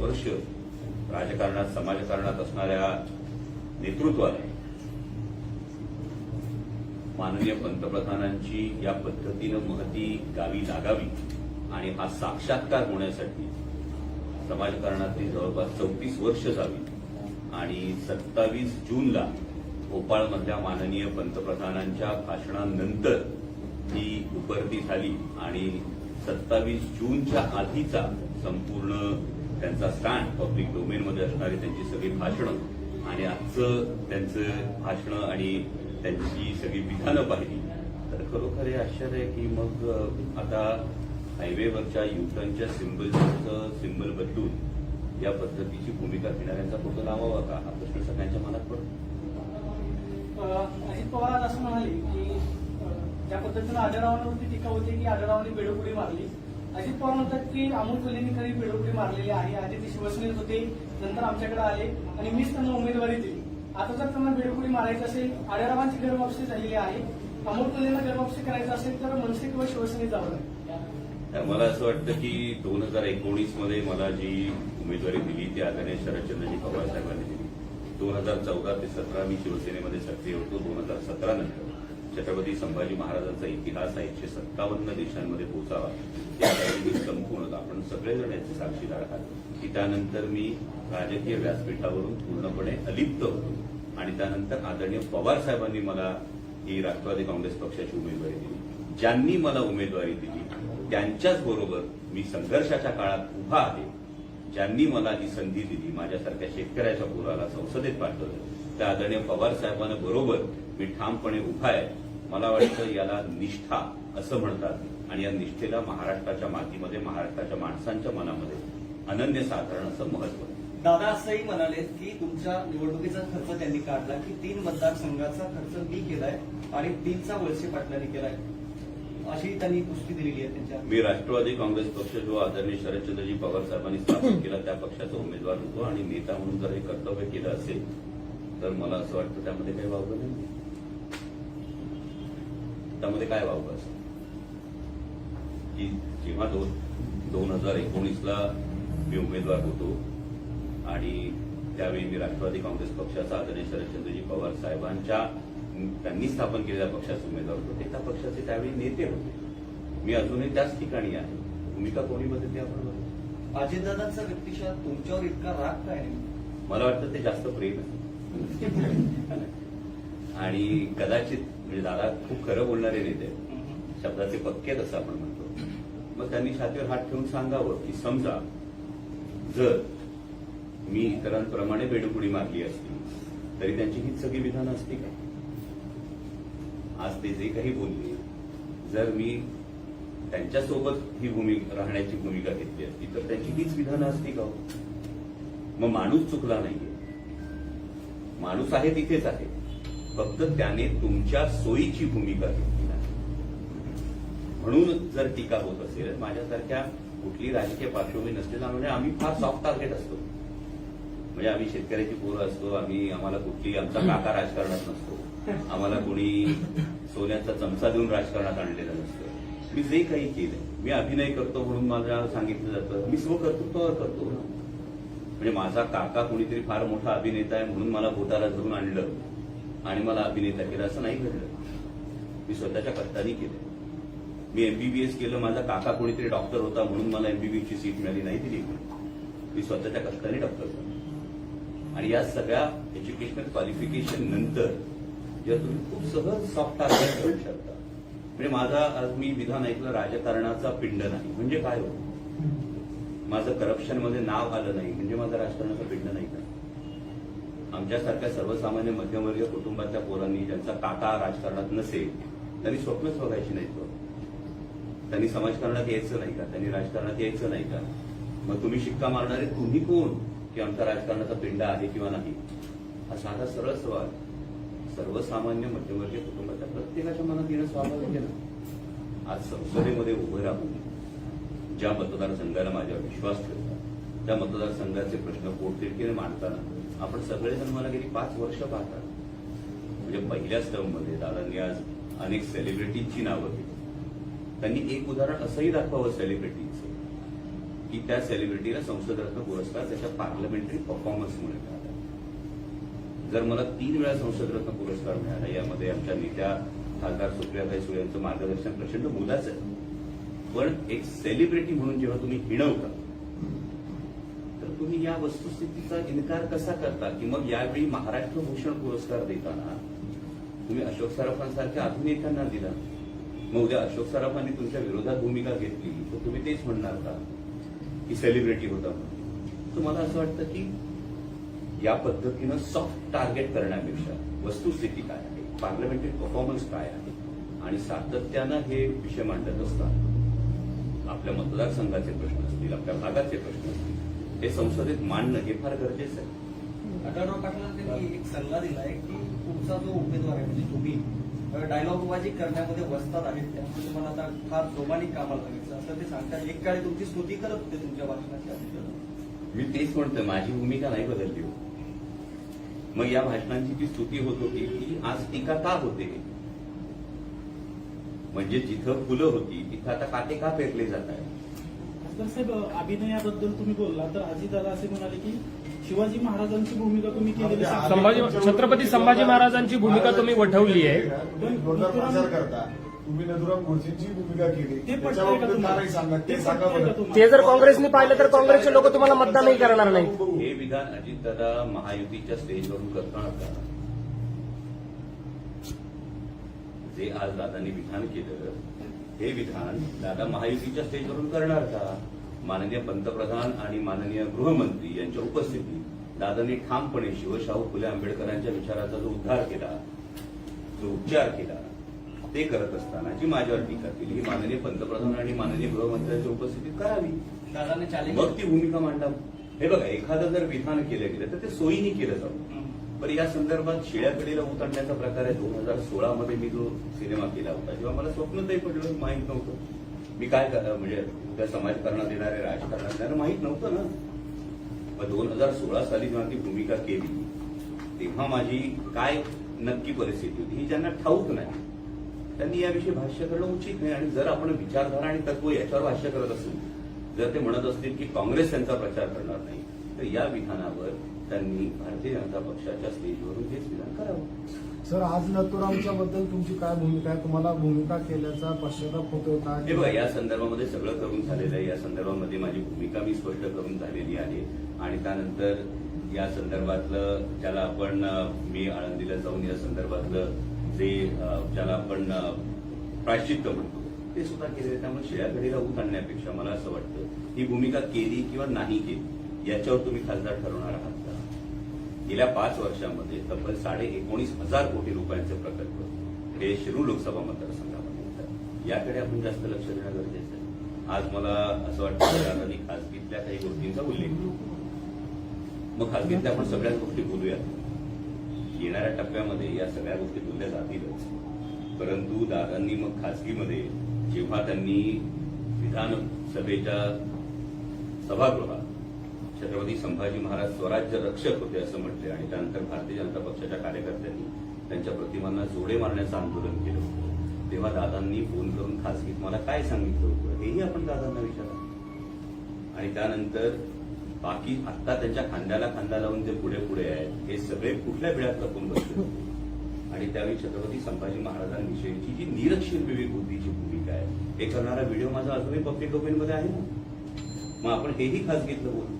वर्ष राजकारणात समाजकारणात असणाऱ्या नेतृत्वाने माननीय पंतप्रधानांची या पद्धतीनं महती गावी लागावी आणि हा साक्षात्कार होण्यासाठी समाजकारणातली जवळपास चौतीस वर्ष जावी आणि सत्तावीस जूनला भोपाळमधल्या माननीय पंतप्रधानांच्या भाषणानंतर ही उपरती झाली आणि सत्तावीस जूनच्या आधीचा संपूर्ण त्यांचा स्टँड पब्लिक डोमेनमध्ये असणारी त्यांची सगळी भाषणं. आणि आजचं त्यांचं भाषणं आणि त्यांची सगळी विधानं पाहिली तर खरोखर हे आश्चर्य आहे की मग आता हायवेवरच्या युटर्नच्या सिम्बलचं सिम्बल बदलून या पद्धतीची भूमिका घेणाऱ्यांचा फोटो लावावा का? हा प्रश्न सगळ्यांच्या मनात पडतो. अजित पवार असं म्हणाले की ज्या पद्धतीनं आढळरावांवरती टीका होती की आढळरावांनी बेडोकुडी मारली अजित पवार म्हणतात की अमोल कोल्हेंनी खरी बेडोकुडी मारलेली आहे. आधी ते शिवसेनेत होते नंतर आमच्याकडे आले आणि मीच त्यांना उमेदवारी दिली. आता जर त्यांना बेडोकुडी मारायची असेल आढळरावांची गरवापशी झालेली आहे अमोल कोल्हेंना गरवापशी करायचं असेल तर मनसे किंवा शिवसेनेत जावं लागेल. मला असं वाटतं की दोन हजार एकोणीसमध्ये मला जी उमेदवारी दिली ती आदरणीय शरदचंद्रजी पवार साहेबांनी दिली. दोन हजार चौदा ते सतरा मी शिवसेनेमध्ये सक्रिय होतो दोन हजार सतरा नंतर. छत्रपती संभाजी महाराजांचा इतिहास हा एकशे सत्तावन्न देशांमध्ये पोहोचावा त्यासाठी मी संपूर्ण आपण सगळेजण याचे साक्षीदार आहात. की त्यानंतर मी राजकीय व्यासपीठावरून पूर्णपणे अलिप्त होतो. आणि त्यानंतर आदरणीय पवार साहेबांनी मला ही राष्ट्रवादी काँग्रेस पक्षाची उमेदवारी दिली. ज्यांनी मला उमेदवारी दिली त्यांच्याच बरोबर मी संघर्षाच्या काळात उभा आहे. ज्यांनी मला ही संधी दिली माझ्यासारख्या शेतकऱ्याच्या पुराला संसदेत पाठवलं. त्या आदरणीय पवार साहेबांना बरोबर मी ठामपणे उभा आहे. मला वाटतं याला निष्ठा असं म्हणतात आणि या निष्ठेला महाराष्ट्राच्या मातीमध्ये महाराष्ट्राच्या माणसांच्या मनामध्ये अनन्यसाधारण असं महत्त्व आहे. दादा असंही म्हणाले की तुमच्या निवडणुकीचा खर्च त्यांनी काढला की तीन मतदारसंघाचा खर्च मी केलाय आणि तीनचा वळसे पाटलांनी केलाय. अशी त्यांनी पुष्टी दिलेली आहे त्यांच्या मी राष्ट्रवादी काँग्रेस पक्ष जो आदरणीय शरदचंद्रजी पवार साहेबांनी स्थापन केला त्या पक्षाचा उमेदवार होतो आणि नेता म्हणून जर हे कर्तव्य केलं असेल तर मला असं वाटतं त्यामध्ये काही वावगं नाही. त्यामध्ये काय वावगं असं की जेव्हा दोन दोन हजार एकोणीसला मी उमेदवार होतो आणि त्यावेळी मी राष्ट्रवादी काँग्रेस पक्षाचा आदरणीय शरदचंद्रजी पवार साहेबांच्या त्यांनी स्थापन केलेल्या पक्षाचे उमेदवार होते. त्या पक्षाचे त्यावेळी नेते होते. मी अजूनही त्याच ठिकाणी आहे. भूमिका कोणी बदलली आपण. अजितदादांचा व्यक्तिशः तुमच्यावर इतका राग काय मला वाटतं ते जास्त प्रेम आहे. आणि कदाचित म्हणजे दादा खूप खरं बोलणारे नेते शब्दाचे पक्के असं आपण म्हणतो. मग त्यांनी छातीवर हात ठेवून सांगावं की समजा जर मी इतरांप्रमाणे बेडुकुडी मारली असती तरी त्यांची हीच सगळी विधानं असती का? आज ते जे काही बोलले जर मी त्यांच्यासोबत ही भूमिका राहण्याची भूमिका घेतली असती तर त्यांची हीच विधानं असती का हो? मग माणूस चुकला नाहीये. माणूस आहे तिथेच आहे. फक्त त्याने तुमच्या सोयीची भूमिका घेतली नाही. म्हणून जर टीका होत असेल माझ्यासारख्या कुठली राजकीय पार्श्वभूमी नसलेला म्हणजे आम्ही फार सॉफ्ट टार्गेट असतो. म्हणजे आम्ही शेतकऱ्याची पोरं असतो आम्ही आम्हाला कुठली आमचा काका राजकारणात नसतो. आम्हाला कोणी सोन्याचा चमचा देऊन राजकारणात आणलेलं नसतं. मी जे काही केलं मी अभिनय करतो म्हणून मला सांगितलं जातं. मी स्वकर्तृत्वावर करतो ना. म्हणजे माझा काका कोणीतरी फार मोठा अभिनेता आहे म्हणून मला बोटाला धरून आणलं. आणि मला अभिनेता केलं असं नाही घडलं. मी स्वतःच्या कष्टाने केलं. मी एमबीबीएस केलं माझा काका कोणीतरी डॉक्टर होता म्हणून मला एमबीबीएसची सीट मिळाली नाही दिली. मी स्वतःच्या कष्टाने डॉक्टर झालो. आणि या सगळ्या एज्युकेशनल क्वालिफिकेशन नंतर जेव्हा तुम्ही खूप सहज सॉफ्ट टार्गेट करू शकता. म्हणजे माझा आज मी विधान ऐकलं राजकारणाचा पिंड नाही. म्हणजे काय होतं? माझं करप्शनमध्ये नाव आलं नाही. म्हणजे माझं राजकारणाचा पिंड नाही का? आमच्यासारख्या सर्वसामान्य मध्यमवर्गीय कुटुंबातल्या पोरांनी ज्यांचा काका राजकारणात नसेल त्यांनी स्वप्नच बघायची नाही तो त्यांनी समाजकारणात यायचं नाही का? त्यांनी राजकारणात यायचं नाही का? मग तुम्ही शिक्का मारणारे तुम्ही कोण की आमचा राजकारणाचा पिंड आहे किंवा नाही? हा साधा सरळ सवाल. सर्वसामान्य मध्यमवर्गीय कुटुंबाच्या प्रत्येकाच्या मनात येणं स्वाभाविक आहे ना? आज संसदेमध्ये उभं राहून ज्या मतदारसंघाला माझ्यावर विश्वास ठेवला त्या मतदारसंघाचे प्रश्न पोटतिडकीने मांडताना आपण सगळेजण मला गेली पाच वर्ष पाहतात. म्हणजे पहिल्या टर्ममध्ये दादांनी आज अनेक सेलिब्रिटीजची नावं घेतली त्यांनी एक उदाहरण असंही दाखवावं सेलिब्रिटीचं की त्या सेलिब्रिटीला संसदरत्न पुरस्कार त्याच्या पार्लमेंटरी परफॉर्मन्समुळे मिळाला. जर मला तीन वेळा संसदरत्न पुरस्कार मिळाला यामध्ये आमच्या नेत्या खासदार सुप्रियाताई सुळे यांचं मार्गदर्शन प्रचंड मुलाचं आहे. पण एक सेलिब्रिटी म्हणून जेव्हा तुम्ही हिणवता तर तुम्ही या वस्तुस्थितीचा इन्कार कसा करता? की मग यावेळी महाराष्ट्र भूषण पुरस्कार देताना तुम्ही अशोक सराफांसारख्या अभिनेत्यांना दिला. मग उद्या अशोक सराफांनी तुमच्या विरोधात भूमिका घेतली तर तुम्ही तेच म्हणणार का? की सेलिब्रिटी होता तर मला असं वाटतं की या पद्धतीनं सॉफ्ट टार्गेट करण्यापेक्षा वस्तुस्थिती काय आहे? पार्लमेंटरी परफॉर्मन्स काय आहे? आणि सातत्यानं हे विषय मांडत असतात आपल्या मतदारसंघाचे प्रश्न असतील आपल्या भागाचे प्रश्न असतील हे संसदेत मांडणं हे फार गरजेचं आहे. आढळराव पाटलांना त्यांनी एक सल्ला दिलाय की तुमचा जो उमेदवार आहे म्हणजे तुम्ही डायलॉगबाजी करण्यामध्ये वस्तात आहेत त्यामुळे तुम्हाला आता फार जोमाने कामाला लागायचं. असं ते सांगतात एक काळी तुमची स्तुती करत होते तुमच्या भाषणाच्या मी तेच म्हणतोय माझी भूमिका नाही बदलली. मग या भाषणांची जी स्तुती होत होती ती आज टीका का होते? म्हणजे जिथं फुलं होती तिथं आता काटे का पेरले जात आहेत? खासदार साहेब अभिनयाबद्दल तुम्ही बोलला तर अजितदादा असे म्हणाले की शिवाजी महाराजांची भूमिका तुम्ही केलेली आहे. संभाजी छत्रपती संभाजी महाराजांची भूमिका तुम्ही वठवली आहे. तुम्ही जोरदार प्रचार करता. तुम्ही नथुराम गोडसेंची भूमिका केली. ते पटतंय त्याच्या का बाबतीत तुम्हाला? काय सांगा ते ते सांगा पटतंय का बरं. तुम्हाला? ते जर काँग्रेसने पाहिलं तर काँग्रेसचे लोक तुम्हाला मतदानही करणार नाही हे विधान अजितदादा महायुतीच्या स्टेजवरून करणार का जे आज दादांनी विधान केलं हे विधान दादा महायुतीच्या स्टेजवरून करणार का? माननीय पंतप्रधान आणि माननीय गृहमंत्री यांच्या उपस्थितीत दादांनी ठामपणे शिवशाहू फुले आंबेडकरांच्या विचाराचा जो उद्धार केला जो उपचार केला ते करत असताना जी माझ्यावर टीका केली ही माननीय पंतप्रधान आणि माननीय गृहमंत्र्यांच्या उपस्थितीत करावी. मग ती भूमिका मांडावी. हे बघा एखादं जर विधान केलं गेलं तर ते सोयीने केलं जावं. पण या संदर्भात शिळ्याकडेला उतरण्याचा प्रकार आहे. दोन हजार सोळा मध्ये मी जो सिनेमा केला होता. तेव्हा मला स्वप्नतही पडलं माहीत नव्हतं. मी काय कर- म्हणजे त्या समाजकारणात येणारे राजकारणात त्यांना माहीत नव्हतं ना. मग दोन हजार सोळा साली जेव्हा ती भूमिका केली तेव्हा माझी काय नक्की परिस्थिती होती ही ज्यांना ठाऊक नाही त्यांनी याविषयी भाष्य करणं उचित नाही. आणि जर आपण विचारधारा आणि तत्व याच्यावर भाष्य करत असू जर ते म्हणत असतील की काँग्रेस त्यांचा प्रचार करणार नाही तर या विधानावर त्यांनी भारतीय जनता पक्षाच्या स्टेजवरून हेच विधान करावं. सर आज नथुरामच्या बद्दल तुमची काय भूमिका आहे? तुम्हाला भूमिका केल्याचा पश्चाताप होतोय का हे बघा या संदर्भामध्ये सगळं करून झालेलं आहे. या संदर्भामध्ये माझी भूमिका मी स्पष्ट करून झालेली आहे. आणि त्यानंतर या संदर्भातलं ज्याला आपण मी आळंदीला जाऊन या संदर्भातलं जे ज्याला आपण प्रायश्चित्त म्हणतो ते सुद्धा केले त्यामुळे शिळ्या घडीला आणण्यापेक्षा मला असं वाटतं ही भूमिका केली किंवा नाही केली याच्यावर तुम्ही खासदार ठरवणार आहात का? गेल्या पाच वर्षामध्ये तब्बल साडे एकोणीस हजार कोटी रुपयांचे प्रकल्प हे शिरूर लोकसभा मतदारसंघामध्ये येतात. याकडे आपण जास्त लक्ष देणं गरजेचं आहे. आज मला असं वाटतं की दादांनी खासगीतल्या काही गोष्टींचा उल्लेख केला. मग खासगीतल्या आपण सगळ्याच गोष्टी बोलूयात. येणाऱ्या टप्प्यामध्ये या सगळ्या गोष्टी बोलल्या जातीलच. परंतु दादांनी मग खासगीमध्ये जेव्हा त्यांनी विधानसभेच्या सभागृहात छत्रपती संभाजी महाराज स्वराज्य रक्षक होते असं म्हटले आणि त्यानंतर भारतीय जनता पक्षाच्या कार्यकर्त्यांनी त्यांच्या प्रतिमांना जोडे मारण्याचं आंदोलन केलं होतं. तेव्हा दादांनी फोन करून खासगीत मला काय सांगितलं होतं? हेही आपण दादांना विचारा. आणि त्यानंतर बाकी आत्ता त्यांच्या खांद्याला खांदा लावून जे पुढे पुढे आहेत हे सगळे कुठल्या वेळात लपून बसले आणि त्यावेळी छत्रपती संभाजी महाराजांविषयीची जी निरक्षीर विवेक बुद्धीची भूमिका आहे हे करणारा व्हिडिओ माझा अजूनही पब्लिक डोमेनमध्ये आहे ना? मग आपण हेही खासगीतलं बोलू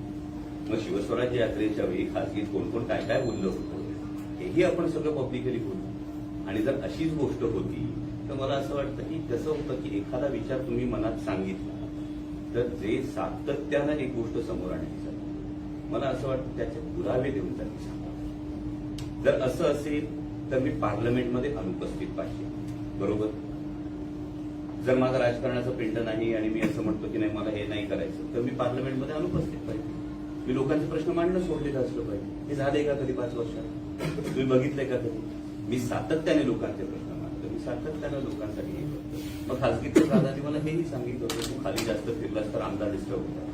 मग शिवस्वराज्य यात्रेच्या वेळी खासगीत कोण कोण काय काय बोललं होतं? हेही आपण सगळं पब्लिकली बोलू आणि जर अशीच गोष्ट होती तर मला असं वाटतं की कसं होतं की एखादा विचार तुम्ही मनात सांगितला तर जे सातत्यानं एक गोष्ट समोर आणायचं मला असं वाटतं त्याचे पुरावे देऊन त्यांनी सांगा जर असं असेल तर मी पार्लमेंटमध्ये अनुपस्थित पाहिजे. बरोबर? जर माझा राजकारणाचं पिंड नाही आणि मी असं म्हणतो की नाही मला हे नाही करायचं तर मी पार्लमेंटमध्ये अनुपस्थित पाहिजे. मी लोकांचे प्रश्न मांडणं सोडलेलं असलं पाहिजे. हे झालंय का कधी पाच वर्षात? तुम्ही बघितलंय का कधी? मी सातत्याने लोकांचे प्रश्न मांडतो. मी सातत्याने लोकांसाठी हे करतो. मग खासगीच्या दादानी मला हेही सांगितलं होतं तू खाली जास्त फिरलास तर आमदार डिस्टर्ब होतात.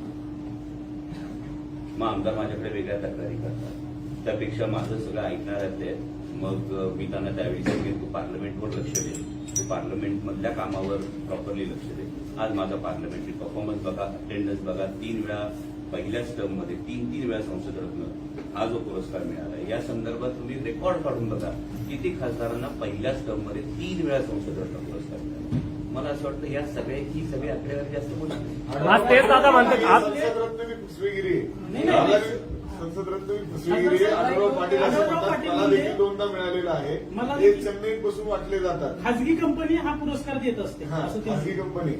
मग आमदार माझ्याकडे वेगळ्या तक्रारी करतात. त्यापेक्षा माझं सगळं ऐकणाऱ्यातले आहेत. मग मी त्यांना त्यावेळी सांगेन तू पार्लमेंटवर लक्ष दे. तू पार्लमेंटमधल्या कामावर प्रॉपरली लक्ष दे. आज माझा पार्लमेंटरी परफॉर्मन्स बघा अटेंडन्स बघा. तीन वेळा पहिल्याच टर्ममध्ये तीन तीन वेळा संसद रत्न हा जो पुरस्कार मिळाला या संदर्भात तुम्ही रेकॉर्ड काढून बघा किती खासदारांना पहिल्याच टर्ममध्ये तीन वेळा संसद रत्न पुरस्कार मिळाला. मला असं वाटतं या सगळे ही सगळी आकडेवारी जास्त तेच म्हणतात जातात. खाजगी कंपनी हा पुरस्कार देत असते. हा खासगी कंपनी.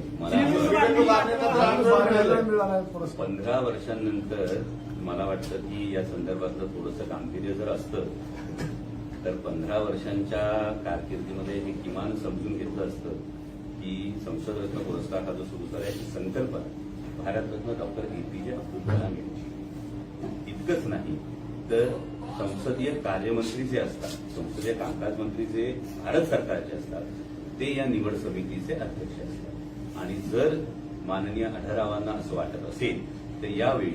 पंधरा वर्षांनंतर मला वाटतं की या संदर्भातलं थोडंसं गांभीर्य जर असतं तर पंधरा वर्षांच्या कारकिर्दीमध्ये हे किमान समजून घेतलं असतं की संसदरत्न पुरस्कार हा जो सुरू करायची संकल्पना. भारतरत्न डॉक्टर एपीजे अब्दुल कलाम यांची. इतकंच नाही तर संसदीय कार्यमंत्री जे असतात संसदीय कामकाज मंत्री जे भारत सरकारचे असतात ते या निवड समितीचे अध्यक्ष असतात. आणि जर माननीय आढळरावांना असं वाटत असेल तर यावेळी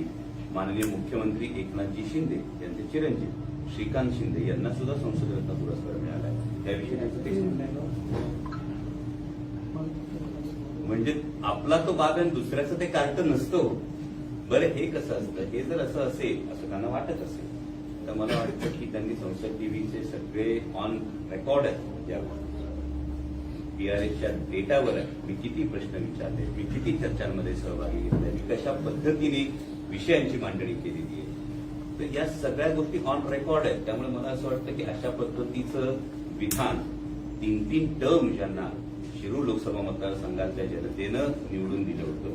माननीय मुख्यमंत्री एकनाथजी शिंदे यांचे चिरंजीव श्रीकांत शिंदे यांना सुद्धा संसदरत्न पुरस्कार मिळाला आहे. त्याविषयी त्यांचं तेच म्हणणं म्हणजे आपला तो बाग आणि दुसऱ्याचं ते कार्ट नसतं हो. बरं हे कसं असतं? हे जर असं असेल असं त्यांना वाटत असेल तर मला वाटतं की त्यांनी संसद टीव्हीचे सगळे ऑन रेकॉर्ड आहेत यावर. पीआरएसच्या डेटावर मी किती प्रश्न विचारले मी किती चर्चांमध्ये सहभागी घेतले मी कशा पद्धतीने विषयांची मांडणी केलेली आहे. तर या सगळ्या गोष्टी ऑन रेकॉर्ड आहेत. त्यामुळे मला असं वाटतं की अशा पद्धतीचं विधान तीन तीन टर्म ज्यांना शिरूर लोकसभा मतदारसंघातल्या जनतेनं निवडून दिलं होतं.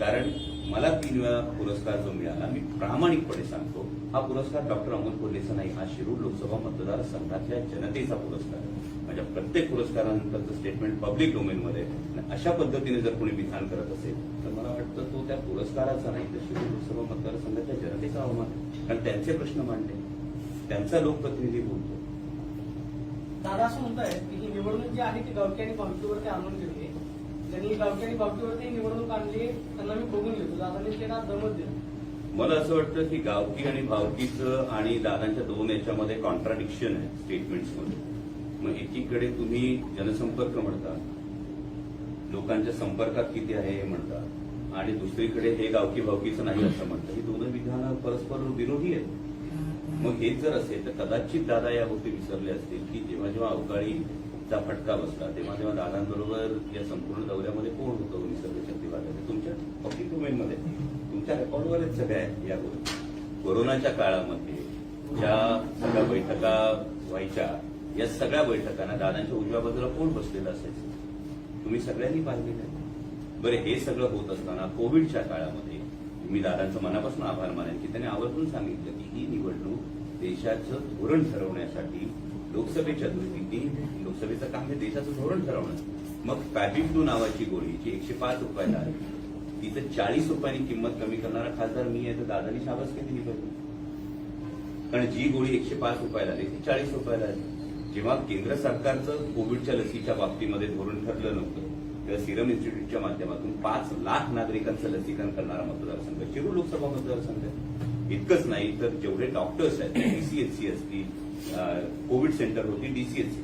कारण मला तीन वेळा पुरस्कार जो मिळाला मी प्रामाणिकपणे सांगतो हा पुरस्कार डॉक्टर अमोल कोल्हेचा नाही हा शिरूर लोकसभा मतदारसंघातल्या जनतेचा पुरस्कार माझ्या प्रत्येक पुरस्कारानंतरचं स्टेटमेंट पब्लिक डोमेनमध्ये अशा पद्धतीने जर कोणी विधान करत असेल तर मला वाटतं तो त्या पुरस्काराचा नाही तर शिरूर लोकसभा मतदारसंघातल्या जनतेचा अवमान. कारण त्यांचे प्रश्न मांडले. त्यांचा लोकप्रतिनिधी बोलतो. दादा असं म्हणतायत की ही निवडणूक जी आहे ती गावठी आणि बावकीवरती आणून दिली ज्यांनी गावकरी बाबतीवरती निवडणूक आणली त्यांना मी बघून घेतो. दादांनी त्यांना दमत दिलं. मला असं वाटतं की गावकी आणि भावकीचं आणि दादांच्या दोन याच्यामध्ये कॉन्ट्राडिक्शन आहे स्टेटमेंट्समध्ये मग एकीकडे तुम्ही जनसंपर्क म्हणता लोकांच्या संपर्कात किती आहे हे म्हणता आणि दुसरीकडे हे गावकी भावकीचं नाही असं म्हणतं. ही दोन विधानं परस्पर विरोधी आहेत. मग हेच जर असेल तर कदाचित दादा या गोष्टी विसरल्या असतील की जेव्हा जेव्हा अवकाळी चा फटका बसला. तेव्हा तेव्हा दादांबरोबर या संपूर्ण दौऱ्यामध्ये कोण होतं निसर्ग चक्रीवादळ तुमच्या पब्लिक डोमेनमध्ये तुमच्या रेकॉर्डवरच सगळ्या आहेत या गोष्टी. कोरोनाच्या काळामध्ये ज्या सगळ्या बैठका व्हायच्या या सगळ्या बैठकांना दादांच्या उजव्या बाजूला कोण बसलेलं असायचं? तुम्ही सगळ्यांनी पाहिलेलं आहे. बरं हे सगळं होत असताना कोविडच्या काळामध्ये मी दादांचं मनापासून आभार मानेन की त्यांनी आवर्जून सांगितलं की ही निवडणूक देशाचं धोरण ठरवण्यासाठी लोकसभेच्या दृष्टीने लोकसभेचं काम हे देशाचं धोरण ठरवणं मग फॅबिफ्लू नावाची गोळी जी एकशे पाच रुपयाला आहे तिचं चाळीस रुपयांनी किंमत कमी करणारा खासदार मी आहे तर दादानी शाबास दिली पाहिजे कारण जी गोळी एकशे पाच रुपयाला आली ती चाळीस रुपयाला आली जेव्हा केंद्र सरकारचं कोविडच्या लसीच्या बाबतीमध्ये धोरण ठरलं नव्हतं तेव्हा सिरम इन्स्टिट्यूटच्या माध्यमातून पाच लाख नागरिकांचं लसीकरण करणारा मतदारसंघ शिरूर लोकसभा मतदारसंघ आहे. इतकंच नाही तर जेवढे डॉक्टर्स आहेत डीसीएचसी असतील कोविड सेंटर होती डीसीएचसी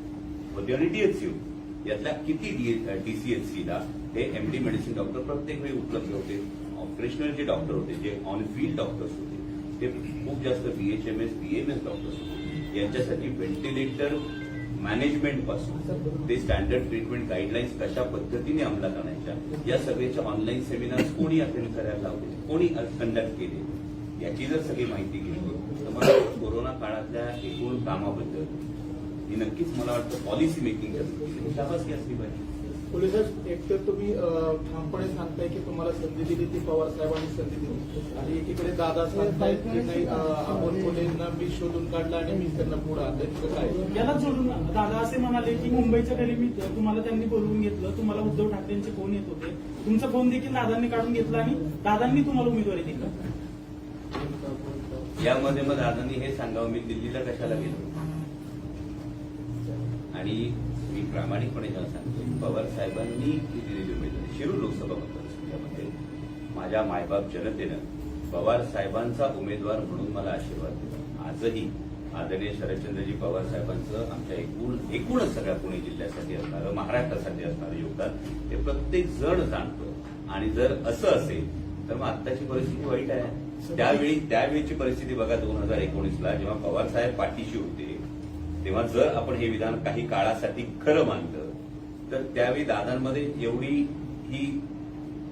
होती आणि डीएचसी होती. यातल्या किती डीसीएचसीला हे एमडी मेडिसिन डॉक्टर प्रत्येक वेळी उपलब्ध होते. ऑपरेशनल जे डॉक्टर होते जे ऑन फील्ड डॉक्टर्स होते ते खूप जास्त बीएचएमएस बीएमएस डॉक्टर्स होते. यांच्यासाठी व्हेंटिलेटर मॅनेजमेंटपासून ते स्टँडर्ड ट्रीटमेंट गाईडलाईन्स कशा पद्धतीने अंमलात आणायच्या या सगळ्याच्या ऑनलाईन सेमिनार्स कोणी अटेंड करायला लावले कोणी कंडक्ट केले? याची जर सगळी माहिती घेतली तर मला कोरोना काळातल्या एकूण कामाबद्दल ही नक्कीच मला वाटतं पॉलिसी मेकिंगच्या दृष्टीने. शाबासकी असली पाहिजे पोलीस एक तर तुम्ही ठामपणे सांगताय की तुम्हाला संधी दिली ती पवार साहेबांनी संधी दिली. आणि एकीकडे दादा सांगताय की नाही कोल्हेंना मी शोधून काढला आणि मी त्यांना पुढे आणलं तिथं काय? याला जोडून दादा असे म्हणाले की मुंबईच्या घरी मी तुम्हाला त्यांनी बोलवून घेतलं तुम्हाला उद्धव ठाकरेंचे फोन येत होते. तुमचा फोन देखील दादांनी काढून घेतला आणि दादांनी तुम्हाला उमेदवारी दिली. यामध्ये मग दादांनी हे सांगावं मी दिल्लीला कशाला गेलो? आणि मी प्रामाणिकपणे जेव्हा सांगतो पवार साहेबांनी ही दिलेली उमेदवारी शिरूर लोकसभा मतदारसंघामध्ये माझ्या मायबाप जनतेनं पवार साहेबांचा उमेदवार म्हणून मला आशीर्वाद दिला. आजही आदरणीय शरदचंद्रजी पवार साहेबांचं आमच्या एकूण एकूणच सगळ्या पुणे जिल्ह्यासाठी असणारं महाराष्ट्रासाठी असणारं योगदान हे प्रत्येक जण जाणतो. आणि जर असं असेल तर मग आत्ताची परिस्थिती वाईट आहे. त्यावेळी त्यावेळीची परिस्थिती बघा दोन हजार एकोणीसला जेव्हा पवार साहेब पाठीशी होते तेव्हा जर आपण हे विधान काही काळासाठी खरं मानलं तर त्यावेळी दादांमध्ये एवढी ही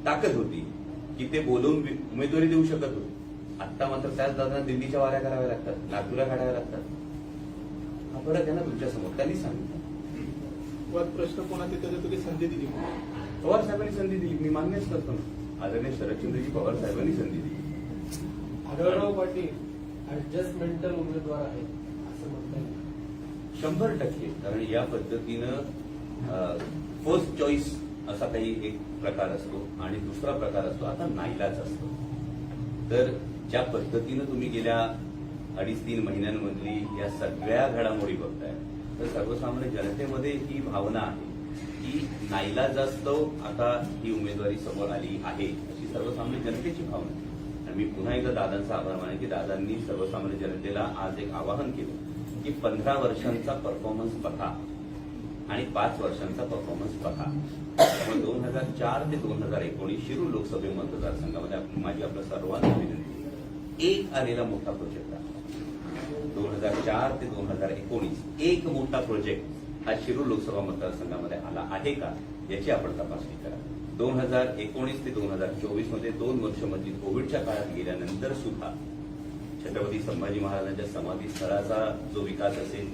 ताकद होती की ते बोलून वि- उमेदवारी देऊ शकत होते. आता मात्र त्याच दादांना दिल्लीच्या वाऱ्या कराव्या लागतात नागपुरा काढाव्या लागतात. हा फरक आहे ना तुमच्यासमोर? त्यांनी सांगितलं. प्रश्न कोणा ते त्याच्या तुम्ही संधी दिली पवार साहेबांनी संधी दिली. मी मान्यच करतो आदरणीय शरदचंद्रजी पवार साहेबांनी संधी दिली. आढळराव पाटील ऍडजस्टमेंटल उमेदवार आहेत असं म्हणता येईल. शंभर टक्के. कारण या पद्धतीनं फर्स्ट चॉईस असा काही एक प्रकार असतो आणि दुसरा प्रकार असतो. आता नाईलाच असतो. तर ज्या पद्धतीनं तुम्ही गेल्या अडीच तीन महिन्यांमधली या सगळ्या घडामोडी बघताय तर सर्वसामान्य जनतेमध्ये ही भावना आहे की नाईलाज असतो आता ही उमेदवारी समोर आली आहे अशी सर्वसामान्य जनतेची भावना आहे. मी पुन्हा एकदा दादांचा आभार माने की दादांनी सर्वसामान्य जनतेला आज एक आवाहन केलं की पंधरा वर्षांचा परफॉर्मन्स बघा आणि पाच वर्षांचा परफॉर्मन्स बघा. त्यामुळे दोन हजार चार ते दोन हजार एकोणीस शिरूर लोकसभे मतदारसंघामध्ये माझी आपल्या सर्वांना विनंती एक आलेला मोठा प्रोजेक्ट आहे. दोन हजार चार ते दोन हजार एकोणीस एक मोठा प्रोजेक्ट हा शिरूर लोकसभा मतदारसंघामध्ये आला आहे का? याची आपण तपासणी करा. दोन हजार एकोणीस ते दोन हजार चोवीसमध्ये दोन वर्ष म्हणजे कोविडच्या काळात गेल्यानंतर सुद्धा छत्रपती संभाजी महाराजांच्या समाधी स्थळाचा जो विकास असेल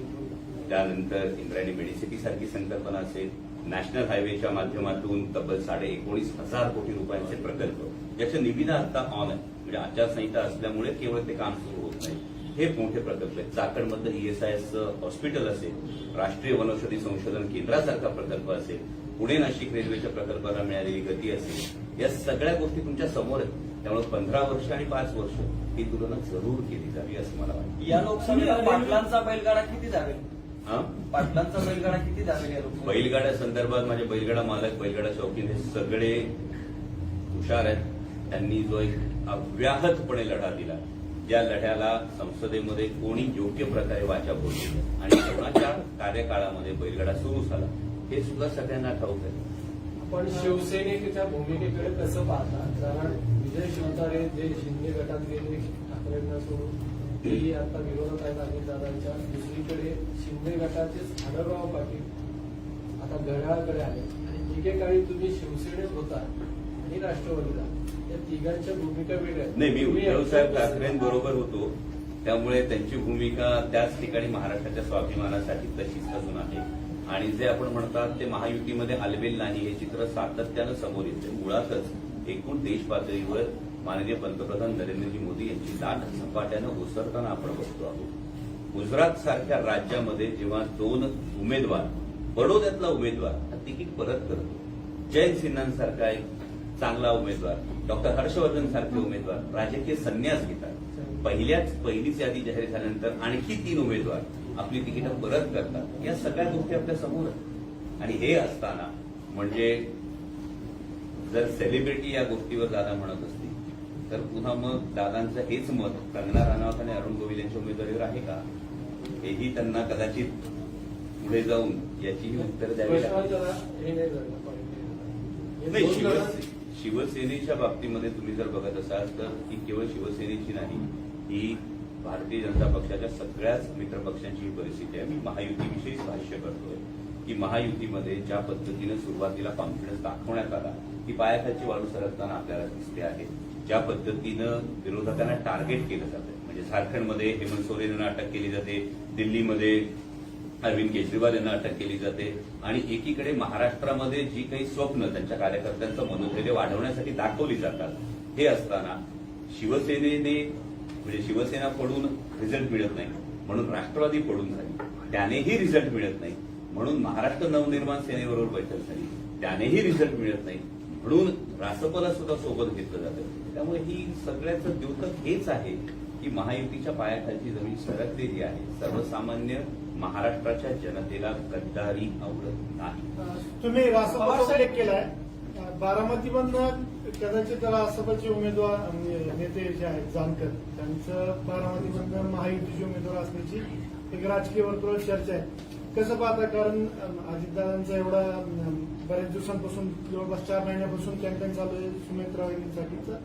त्यानंतर इंद्रायणी मेडिसिटी सारखी संकल्पना असेल नॅशनल हायवेच्या माध्यमातून तब्बल साडे एकोणीस हजार कोटी रुपयांचे प्रकल्प. ज्याच्या निविदा आता ऑन आहे. म्हणजे आचारसंहिता असल्यामुळे केवळ ते काम सुरू होत नाही. हे मोठे प्रकल्प आहेत. चाकणमधलं ईएसआयएस हॉस्पिटल असेल राष्ट्रीय वनौषधी संशोधन केंद्रासारखा प्रकल्प असेल पुणे नाशिक रेल्वेच्या प्रकल्पाला मिळालेली गती असेल या सगळ्या गोष्टी तुमच्यासमोर आहेत. त्यामुळे पंधरा वर्ष आणि पाच वर्ष ही तुलना जरूर केली जावी असं मला वाटतं. या लोकसभेला पाटलांचा बैलगाडा किती हा? पाटलांचा बैलगाडा किती लोकसभेत? बैलगाड्या संदर्भात माझे बैलगाडा मालक बैलगाडा शौकीन हे सगळे हुशार आहेत. त्यांनी जो एक अव्याहतपणे लढा दिला ज्या लढ्याला संसदेमध्ये कोणी योग्य प्रकारे वाचा बोलली आणि कोणाच्या कार्यकाळामध्ये बैलगाडा सुरू झाला? हे सुद्धा सगळ्यांना ठाऊक आहे. आपण शिवसैनिकेच्या भूमिकेकडे कसं पाहता कारण विजय शिवतारे जे शिंदे गटात गेले ठाकरेंना सोडून तेही आता विरोधात आहेत अजितदादांच्या दुसरीकडे शिंदे गटाचेच आढळराव पाटील आता घड्याळाकडे आले. आणि एकेकाळी तुम्ही शिवसेनेत होता आणि राष्ट्रवादीला या तिघांच्या भूमिका वेगळ्या. नाही मी उद्धवसाहेब ठाकरेंबरोबर होतो. त्यामुळे त्यांची भूमिका त्याच ठिकाणी महाराष्ट्राच्या स्वाभिमानासाठी तशीच अजून आहे. आणि जे आपण म्हणतात ते महायुतीमध्ये आलबेल नाही हे चित्र सातत्यानं समोर येते. मुळातच एकूण देश पातळीवर माननीय पंतप्रधान नरेंद्रजी मोदी यांची लाट झपाट्यानं ओसरताना आपण बघतो आहोत. गुजरात सारख्या राज्यामध्ये जेव्हा दोन उमेदवार बडोद्यातला उमेदवार हा तिकीट परत करतो. जयंत सिन्हांसारखा एक चांगला उमेदवार डॉक्टर हर्षवर्धन सारखे उमेदवार राजकीय संन्यास घेतात. पहिल्याच पहिलीच यादी जाहीर झाल्यानंतर आणखी तीन उमेदवार आपली तिकीटं परत करतात. या सगळ्या गोष्टी आपल्यासमोर आहेत. आणि हे असताना म्हणजे जर सेलिब्रिटी या गोष्टीवर दादा म्हणत असतील तर पुन्हा मग दादांचं हेच मत कंगना राणावत आणि अरुण गोविल यांच्या उमेदवारीवर आहे का? हेही त्यांना कदाचित पुढे जाऊन याचीही उत्तर द्यावी जण- शिवसेनेच्या बाबतीमध्ये तुम्ही जर बघत असाल तर ही केवळ शिवसेनेची नाही ही भारतीय जनता पक्षाच्या सगळ्याच मित्रपक्षांची ही परिस्थिती आहे. मी महायुतीविषयीच भाष्य करतोय. की महायुतीमध्ये ज्या पद्धतीनं सुरुवातीला कॉन्फिडन्स दाखवण्यात आला ती पायाखालची वाळू सरकताना आपल्याला दिसते आहे. ज्या पद्धतीनं विरोधकांना टार्गेट केलं जातं म्हणजे झारखंडमध्ये हेमंत सोरेन यांना अटक केली जाते दिल्लीमध्ये अरविंद केजरीवाल यांना अटक केली जाते आणि एकीकडे महाराष्ट्रामध्ये जी काही स्वप्न त्यांच्या कार्यकर्त्यांचं मनोधैर्य वाढवण्यासाठी दाखवली जातात हे असताना शिवसेनेने म्हणजे शिवसेना पडून रिझल्ट मिळत नाही म्हणून राष्ट्रवादी पडून झाली. त्यानेही रिझल्ट मिळत नाही म्हणून महाराष्ट्र नवनिर्माण सेनेबरोबर बैठक झाली. त्यानेही रिझल्ट मिळत नाही म्हणून रासपला सुद्धा सोबत घेतलं जातं. त्यामुळे ही सगळ्याचं द्योतक हेच आहे की महायुतीच्या पायाखालची जमीन सरकलेली आहे. सर्वसामान्य महाराष्ट्राच्या जनतेला गद्दारी आवडत नाही. तुम्ही रासपाचा बारामती केलाय कदाचित त्याला राष्ट्रपती उमेदवार म्हणजे नेते जे आहेत जानकर त्यांचं बारामती बारामतीमधनं महायुतीचे उमेदवार असण्याची एक राजकीय वर्तुळात चर्चा आहे. कसं पाहता? कारण अजितदादांचा एवढा बऱ्याच दिवसांपासून जवळपास चार महिन्यापासून कॅम्पेन चालू आहे सुमित्रा वहिनीसाठीचा.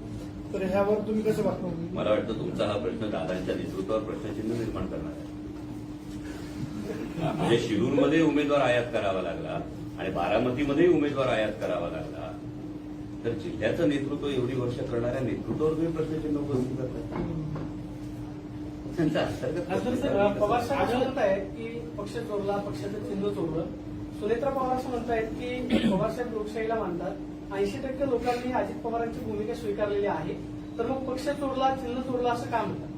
तर ह्यावर तुम्ही कसं पाहता मला वाटतं तुमचा हा प्रश्न दादांच्या नेतृत्वावर प्रश्नचिन्ह निर्माण करणार आहे. म्हणजे शिरूरमध्ये उमेदवार आयात करावा लागला आणि बारामतीमध्येही उमेदवार आयात करावा लागला. तर जिल्ह्याचं नेतृत्व एवढी वर्ष करणाऱ्या नेतृत्वावर तुम्ही प्रश्नचिन्ह उपस्थित करता त्यांचा पवार साहेब? म्हणतायत की पक्ष चोरला पक्षाचं चिन्ह चोरलं सुनेत्रा पवार असं म्हणतायत की पवार साहेब लोकशाहीला मानतात. ऐंशी टक्के लोकांनी अजित पवारांची भूमिका स्वीकारलेली आहे. तर मग पक्ष चोरला चिन्ह चोरला असं का म्हणतात?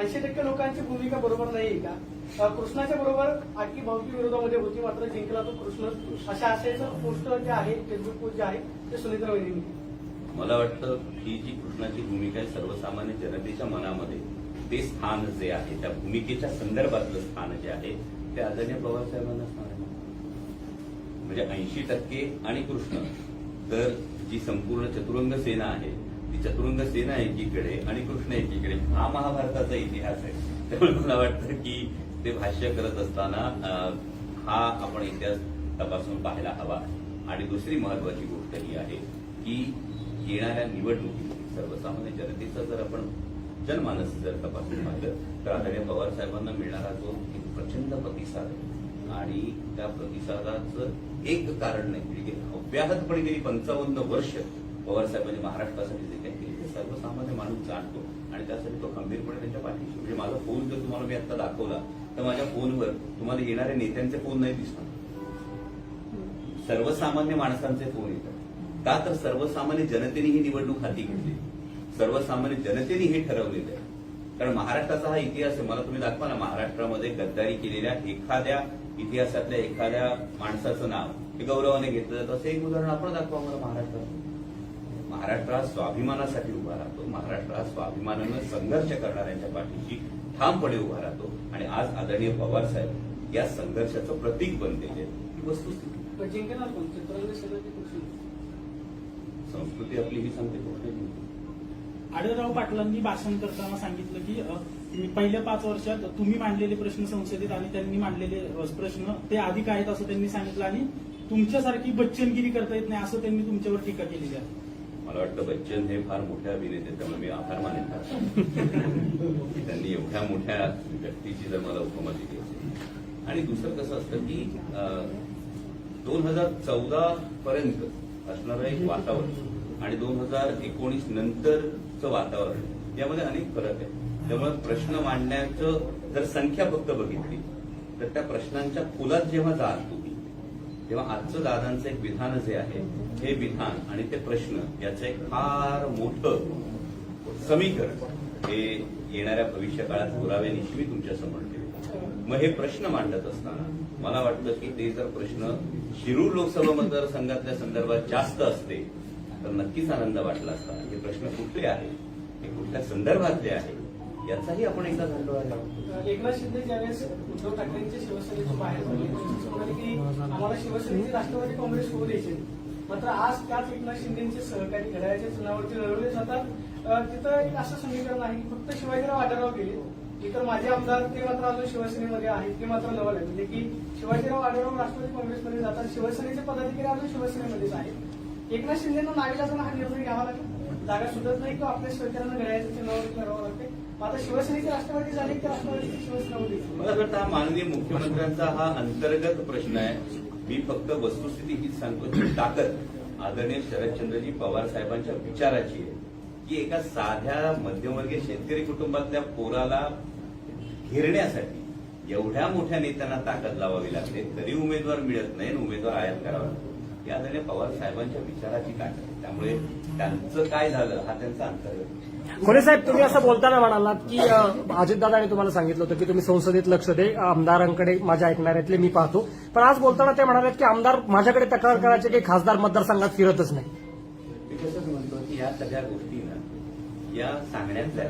ऐंशी टक्के लोकांची भूमिका बरोबर नाही का? कृष्णाच्या बरोबर आखी भावकी विरोधामध्ये होती मात्र जिंकला तो कृष्ण. अशा आशयाचं पोस्ट जे आहे फेसबुक पोस्ट जे आहे ते सुनीता वहिनी मला वाटतं ही जी कृष्णाची भूमिका आहे सर्वसामान्य जनतेच्या मनामध्ये ते स्थान जे आहे त्या भूमिकेच्या संदर्भातलं स्थान जे आहे ते आदरणीय पवार साहेबांना स्थान आहे. म्हणजे ऐंशी टक्के आणि कृष्ण. तर जी संपूर्ण चतुरंग सेना आहे की चतुरंग सेना एकीकडे आणि कृष्ण एकीकडे हा महाभारताचा इतिहास आहे त्यामुळे मला वाटतं की ते भाष्य करत असताना अं, हा आपण इतिहास तपासून पाहायला हवा आणि दुसरी महत्वाची गोष्ट ही आहे की येणाऱ्या निवडणुकीमध्ये सर्वसामान्य जनतेचा जर आपण जनमानस जर तपासून पाहिलं तर आदरणीय पवार साहेबांना मिळणारा जो एक प्रचंड प्रतिसाद आहे आणि त्या प्रतिसादाचं एक कारण नाही म्हणजे अव्याहतपणे गेली पंचावन्न वर्ष पवार साहेबांनी महाराष्ट्रासाठी सर्वसामान्य माणूस जाणतो आणि त्यासाठी तो खंबीरपणे त्यांच्या पाठीशी म्हणजे माझा फोन जर तुम्हाला मी आता दाखवला तर माझ्या फोनवर तुम्हाला येणाऱ्या नेत्यांचे फोन नाही दिसणार. सर्वसामान्य माणसांचे फोन येतात. का तर सर्वसामान्य जनतेने ही निवडणूक हाती घेतली. सर्वसामान्य जनतेने हे ठरवलेलं आहे. कारण महाराष्ट्राचा हा इतिहास आहे. मला तुम्ही दाखवा ना महाराष्ट्रामध्ये गद्दारी केलेल्या एखाद्या इतिहासातल्या एखाद्या माणसाचं नाव. हे गौरवाने घेतलं जातं. असं एक उदाहरण आपण दाखवा मला महाराष्ट्रात. महाराष्ट्र हा स्वाभिमानासाठी उभा राहतो. महाराष्ट्र हा स्वाभिमानानं संघर्ष करणाऱ्यांच्या पाठीशी ठामपणे उभा राहतो. आणि आज आदरणीय पवार साहेब या संघर्षाचं प्रतीक बनलेले. ही वस्तुस्थिती. संस्कृती आपली ही सांगते कृष्णाची आढळराव पाटलांनी भाषण करताना सांगितलं की पहिल्या पाच वर्षात तुम्ही मांडलेले प्रश्न संसदेत आणि त्यांनी मांडलेले प्रश्न ते अधिक आहेत असं त्यांनी सांगितलं आणि तुमच्यासारखी बच्चनगिरी करता येत नाही असं त्यांनी तुमच्यावर टीका केलेली आहे. मला वाटतं बच्चन हे फार मोठे अभिनेते त्यामुळे मी आभार मानेन. की त्यांनी एवढ्या मोठ्या व्यक्तीची जर मला उपमा दिली असेल आणि दुसरं कसं असतं की दोन हजार चौदा पर्यंत असणारं एक वातावरण आणि दोन हजार एकोणीस नंतरचं वातावरण यामध्ये अनेक फरक आहे त्यामुळे प्रश्न मांडण्याचं जर संख्या फक्त बघितली तर त्या प्रश्नांच्या खोलात जेव्हा तुम्ही तेव्हा आजचं दादांचं एक विधान जे आहे हे विधान आणि ते प्रश्न याचं एक फार मोठं समीकरण हे येणाऱ्या भविष्य काळात पुराव्यानिशी मी तुमच्यासमोर मग हे प्रश्न मांडत असताना मला वाटतं की ते जर प्रश्न शिरूर लोकसभा मतदारसंघातल्या संदर्भात जास्त असते तर नक्कीच आनंद वाटला असता. हे प्रश्न कुठले आहेत हे कुठल्या संदर्भातले आहे? याचाही आपण एकदा झालो घ्यावा एकनाथ शिंदे ज्यावेळेस उद्धव ठाकरेंचे शिवसेनेचे बाहेर पडले म्हणाले की आम्हाला शिवसेनेचे राष्ट्रवादी काँग्रेस होऊ द्यायचे. मात्र आज त्याच एकनाथ शिंदेचे सहकारी घड्याळ्याच्या चिन्हावरती लढवले जातात. तिथं एक असं समीकरण आहे की फक्त शिवाजीराव आढळराव गेले. इतर माझे आमदार ते मात्र अजून शिवसेनेमध्ये आहेत ते मात्र नवल आहेत. म्हणजे की शिवाजीराव आढळराव राष्ट्रवादी काँग्रेसमध्ये जातात शिवसेनेचे पदाधिकारी अजून शिवसेनेमध्येच आहेत. एकनाथ शिंदेना नाविलाजांना हा निर्णय घ्यावा लागेल. जागा सुटत नाही किंवा आपल्या सहकार्यानं घड्याळ्याच्या चिन्हावरती करावं लागतं आता राष्ट्रवादी की राष्ट्रवादीची शिवसेना होती मला वाटतं हा माननीय मुख्यमंत्र्यांचा हा अंतर्गत प्रश्न आहे. मी फक्त वस्तुस्थिती हीच सांगतो की ताकद आदरणीय शरदचंद्रजी पवार साहेबांच्या विचाराची आहे की एका साध्या मध्यमवर्गीय शेतकरी कुटुंबातल्या पोराला घेरण्यासाठी एवढ्या मोठ्या नेत्यांना ताकद लावावी लागते तरी उमेदवार मिळत नाही उमेदवार आयात करावा लागतो. या आदरणीय पवार साहेबांच्या विचाराची ताकद आहे. त्यामुळे त्यांचं काय झालं हा त्यांचा अंतर्गत विषय. साहेब तुम्ही असं बोलताना म्हणालात की अ, अजितदादांनी तुम्हाला सांगितलं होतं की तुम्ही संसदेत लक्ष दे आमदारांकडे माझ्या ऐकणाऱ्यातले मी पाहतो पण आज बोलताना ते म्हणाले की आमदार माझ्याकडे तक्रार करायचे की खासदार मतदारसंघात फिरतच नाही मी म्हणतो की या सगळ्या गोष्टी ना या सांगण्यात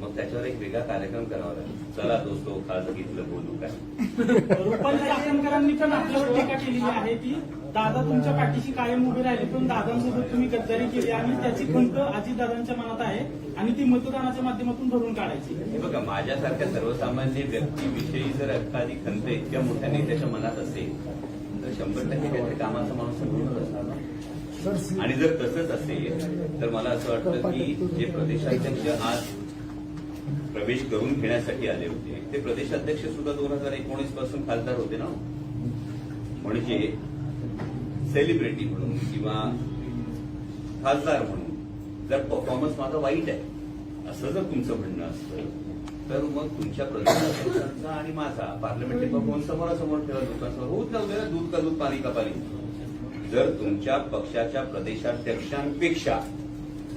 मग त्याच्यावर एक वेगळा कार्यक्रम करावा लागेल चला दोस्तो खास घेतलं बोलू काय रुपाली चाकणकरांनी पण आपल्यावर टीका केलेली आहे की दादा तुमच्या पाठीशी कायम उभे राहिले पण दादांसोबत तुम्ही गद्दारी केली आणि त्याची खंत अजितदादांच्या मनात आहे आणि ती मतदानाच्या माध्यमातून भरून काढायची हे बघा माझ्यासारख्या सर्वसामान्य व्यक्तीविषयी जर एखादी खंत इतक्या मोठ्या नेत्याच्या मनात असेल तर शंभर टक्के काहीतरी कामाचा माणूस समोर असणार ना. आणि जर तसंच असेल तर मला असं वाटतं की जे प्रदेशाध्यक्ष आज प्रवेश करून घेण्यासाठी आले होते. ते प्रदेशाध्यक्ष सुद्धा दोन हजार एकोणीसपासून खासदार होते ना? म्हणजे सेलिब्रिटी म्हणून किंवा खासदार म्हणून. जर परफॉर्मन्स माझा वाईट आहे असं जर तुमचं म्हणणं असतं तर मग तुमच्या प्रदेशाध्यक्षांचा आणि माझा पार्लमेंटरी परफॉर्मन्स समोरासमोर ठेवा लोकांसमोर होत जाऊ दे ना दूध का दूध पाणी का पाणी. जर तुमच्या पक्षाच्या प्रदेशाध्यक्षांपेक्षा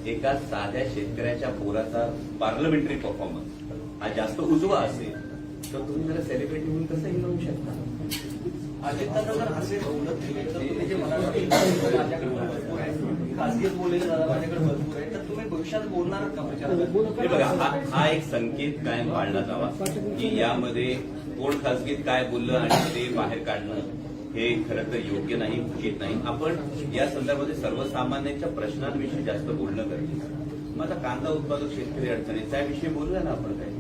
एका साध्या शेतकऱ्याच्या पोराचा पार्लमेंटरी परफॉर्मन्स हा जास्त उजवा असेल तर तुम्ही जरा सेलिब्रिटी म्हणून कसं हिंदवू शकता? जर असे खासगीत बोललेले दादा माझ्याकडे भरपूर आहे. तर तुम्ही भविष्यात बोलणार का बघा हा एक संकेत कायम पाळला जावा की यामध्ये कोण खासगीत काय बोललं आणि ते बाहेर काढणं हे खरं तर योग्य नाही उचित नाही. आपण या संदर्भामध्ये सर्वसामान्यांच्या प्रश्नांविषयी जास्त बोलणं गरजेचं मग आता कांदा उत्पादक शेतकरी अडचणी त्याविषयी बोलूया ना आपण काय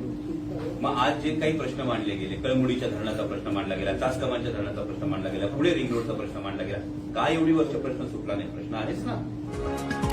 मग आज जे काही प्रश्न मांडले गेले कळमुडीच्या धरणाचा प्रश्न मांडला गेला तासकमांच्या धरणाचा प्रश्न मांडला गेला पुढे रिंग रोडचा प्रश्न मांडला गेला काय एवढी वर्ष प्रश्न सुटला नाही? प्रश्न आहेच ना.